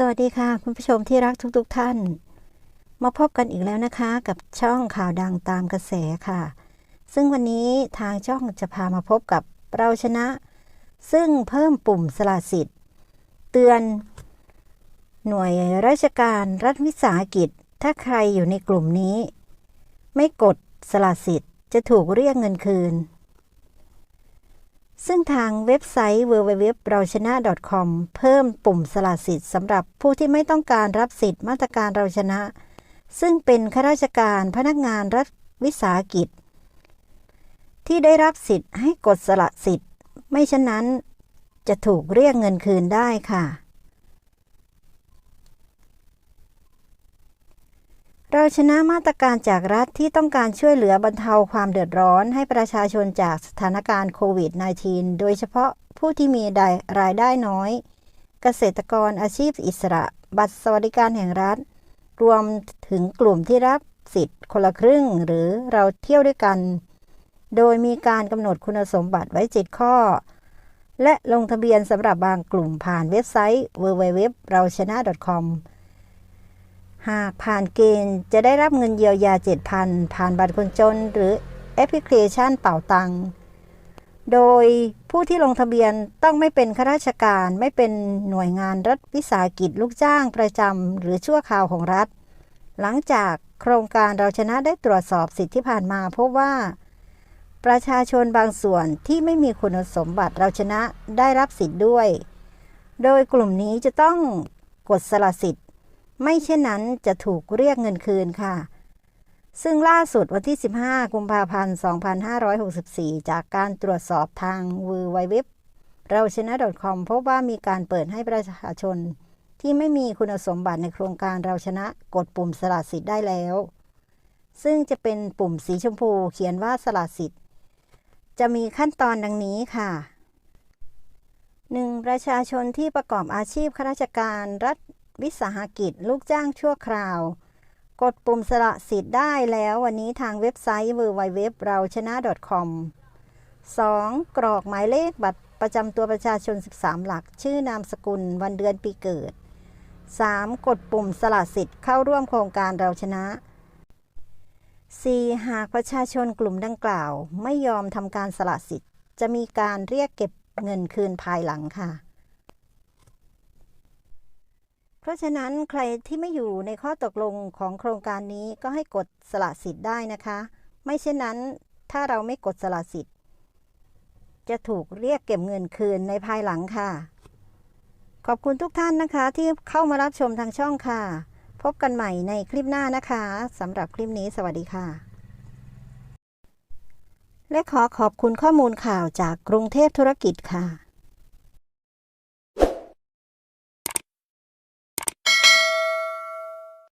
สวัสดีค่ะ คุณผู้ชมที่รักทุกๆทท่าน มาพบกันอีกแล้วนะคะ กับช่องข่าวดังตามกระแสค่ะ ซึ่งวันนี้ทางช่องจะพามาพบกับเราชนะ ซึ่งเพิ่มปุ่มสละสิทธิ์ เตือน หน่วยราชการรัฐวิสาหกิจ ถ้าใครอยู่ในกลุ่มนี้ ไม่กดสละสิทธิ์จะถูกเรียกเงินคืน ซึ่งทางเว็บไซต์ www เราชนะ .com เพิ่มปุ่มสละสิทธิ์สำหรับผู้ที่ไม่ต้องการรับสิทธิ์มาตรการเราชนะ ซึ่งเป็นข้าราชการพนักงานรัฐวิสาหกิจ ที่ได้รับสิทธิ์ให้กดสละสิทธิ์ ไม่เช่นนั้น จะถูกเรียกเงินคืนได้ค่ะ เราชนะมาตรการจากรัฐที่ต้องการช่วยเหลือบรรเทาความเดือดร้อนให้ประชาชนจากสถานการณ์โควิด -19 โดยเฉพาะผู้ที่มีรายได้น้อย เกษตรกรอาชีพอิสระ บัตรสวัสดิการแห่งรัฐ รวมถึงกลุ่มที่รับสิทธิ์คนละครึ่ง หรือเราเที่ยวด้วยกัน โดยมีการกำหนดคุณสมบัติไว้7ข้อ และลงทะเบียนสำหรับบางกลุ่มผ่านเว็บไซต์ www เราชนะ .com หากผ่านเกณฑ์จะได้รับเงินเยียวยา 7,000 ผ่านบัตรคนจน หรือแอปพลิเคชันเป่าตัง โดยผู้ที่ลงทะเบียนต้องไม่เป็นข้าราชการ ไม่เป็นหน่วยงานรัฐวิสาหกิจลูกจ้างประจำหรือชั่วคราวของรัฐ หลังจากโครงการเราชนะได้ตรวจสอบสิทธิที่ผ่านมาพบว่า ประชาชนบางส่วนที่ไม่มีคุณสมบัติเราชนะได้รับสิทธิ์ด้วย โดยกลุ่มนี้จะต้องกดสละสิทธิ์ ไม่เช่นนั้นจะถูกเรียกเงินคืนค่ะ ซึ่งล่าสุดวันที่ 15 กุมภาพันธ์ 2564 จากการตรวจสอบทางวไวเว็บเราชนะ .com พบว่ามีการเปิดให้ประชาชน ที่ไม่มีคุณสมบัติในโครงการเราชนะกดปุ่มสละสิทธิ์ได้แล้ว ซึ่งจะเป็นปุ่มสีชมพูเขียนว่าสละสิทธิ์ จะมีขั้นตอนดังนี้ค่ะ 1. ประชาชนที่ประกอบอาชีพข้าราชการรัฐ วิสาหกิจลูกจ้างชั่วคราว กดปุ่มสละสิทธิ์ได้แล้ววันนี้ทางเว็บไซต์ www เราชนะ .com 2. กรอกหมายเลขบัตรประจำตัวประชาชน 13 หลัก ชื่อนามสกุล วันเดือนปีเกิด 3. กดปุ่มสละสิทธิ์เข้าร่วมโครงการเราชนะ 4. หากประชาชนกลุ่มดังกล่าว ไม่ยอมทำการสละสิทธิ์ จะมีการเรียกเก็บเงินคืนภายหลังค่ะ เพ ราะฉะนั้นใครที่ไม่อยู่ในข้อตกลงของโครงการนี้ก็ให้กดสละสิทธิ์ได้นะคะ ไม่เช่นนั้นถ้าเราไม่กดสละสิทธิ์ จะถูกเรียกเก็บเงินคืนในภายหลังค่ะ ขอบคุณทุกท่านนะคะที่เข้ามารับชมทางช่องค่ะ พบกันใหม่ในคลิปหน้านะคะสำหรับคลิปนี้สวัสดีค่ะ และขอขอบคุณข้อมูลข่าวจากกรุงเทพธุรกิจค่ะ